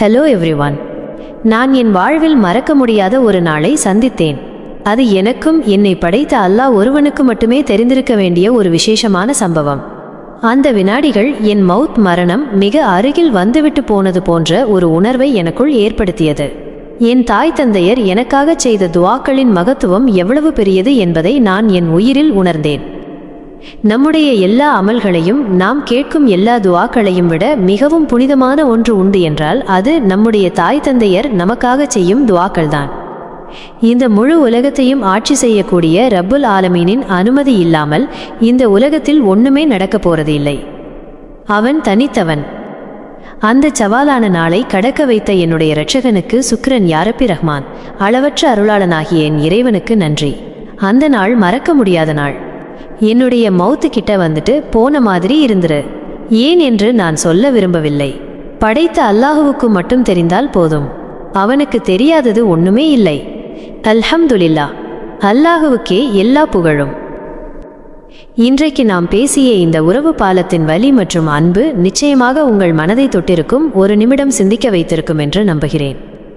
Hello everyone நான் என் வாழ்வில் மறக்க முடியாத ஒரு நாளை சந்தித்தேன். அது எனக்கும் என்னை படைத்த அல்லாஹ் ஒருவனுக்கு மட்டுமே தெரிந்திருக்க வேண்டிய ஒரு விசேஷமான சம்பவம். அந்த வினாடிகள் என் மவுத் மரணம் மிக அருகில் வந்துவிட்டு போனது போன்ற ஒரு உணர்வை எனக்குள் ஏற்படுத்தியது. என் தாய் தந்தையர் எனக்காகச் செய்த துவாக்களின் மகத்துவம் எவ்வளவு பெரியது என்பதை நான் என் உயிரில் உணர்ந்தேன். நம்முடைய எல்லா அமல்களையும் நாம் கேட்கும் எல்லா துவாக்களையும் விட மிகவும் புனிதமான ஒன்று உண்டு என்றால் அது நம்முடைய தாய் தந்தையர் நமக்காக செய்யும் துவாக்கள்தான். இந்த முழு உலகத்தையும் ஆட்சி செய்யக்கூடிய ரப்புல் ஆலமீனின் அனுமதி இல்லாமல் இந்த உலகத்தில் ஒண்ணுமே நடக்கப் போறது இல்லை அவன் தனித்தவன். அந்த சவாலான நாளை கடக்க வைத்த என்னுடைய இரட்சகனுக்கு சுக்ரன் யாரப்பி ரஹ்மான். அளவற்ற அருளாளனாகிய என் இறைவனுக்கு நன்றி. அந்த நாள் மறக்க முடியாத நாள். என்னுடைய மவுத்து கிட்ட வந்துட்டு போன மாதிரி இருந்துரு. ஏன் என்று நான் சொல்ல விரும்பவில்லை. படைத்த அல்லாஹுவுக்கு மட்டும் தெரிந்தால் போதும். அவனுக்கு தெரியாதது ஒண்ணுமே இல்லை. அல்ஹம்துலில்லா. அல்லாஹுவுக்கே எல்லா புகழும். இன்றைக்கு நாம் பேசிய இந்த உறவு பாலத்தின் வலி மற்றும் அன்பு நிச்சயமாக உங்கள் மனதை தொட்டிருக்கும் ஒரு நிமிடம் சிந்திக்க வைத்திருக்கும் என்று நம்புகிறேன்.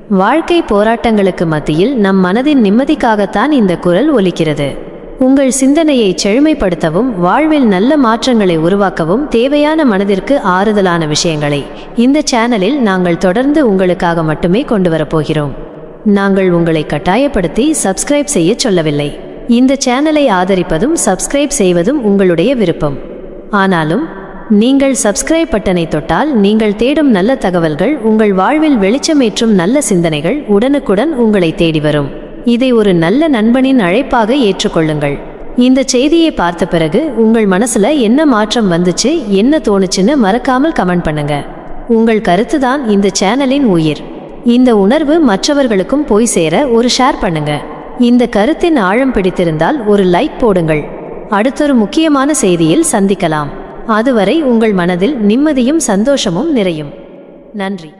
வாழ்க்கை போராட்டங்களுக்கு மத்தியில் நம் மனதின் நிம்மதிக்காகத்தான் இந்த குரல் ஒலிக்கிறது. உங்கள் சிந்தனையை செழுமைப்படுத்தவும் வாழ்வில் நல்ல மாற்றங்களை உருவாக்கவும் தேவையான மனதிற்கு ஆறுதலான விஷயங்களை. இந்த சேனலில் நாங்கள் தொடர்ந்து உங்களுக்காக மட்டுமே கொண்டு வரப்போகிறோம் நாங்கள் உங்களை கட்டாயப்படுத்தி சப்ஸ்கிரைப் செய்ய சொல்லவில்லை. இந்த சேனலை ஆதரிப்பதும் சப்ஸ்கிரைப் செய்வதும் உங்களுடைய விருப்பம். ஆனாலும் நீங்கள் சப்ஸ்கிரைப் பட்டனை தொட்டால் நீங்கள் தேடும் நல்ல தகவல்கள் உங்கள் வாழ்வில் வெளிச்சமேற்றும் நல்ல சிந்தனைகள் உடனுக்குடன் உங்களை தேடி வரும். இதை ஒரு நல்ல நண்பனின் அழைப்பாக ஏற்றுக்கொள்ளுங்கள். இந்த செய்தியை பார்த்த பிறகு உங்கள் மனசுல என்ன மாற்றம் வந்துச்சு என்ன தோணுச்சுன்னு மறக்காமல் கமெண்ட் பண்ணுங்க. உங்கள் கருத்து தான் இந்த சேனலின் உயிர். இந்த உணர்வு மற்றவர்களுக்கும் போய் சேர ஒரு ஷேர் பண்ணுங்க. இந்த கருத்தின் ஆழம் பிடித்திருந்தால் ஒரு லைக் போடுங்கள். அடுத்தொரு முக்கியமான செய்தியில் சந்திக்கலாம். அதுவரை உங்கள் மனதில் நிம்மதியும் சந்தோஷமும் நிறையும். நன்றி.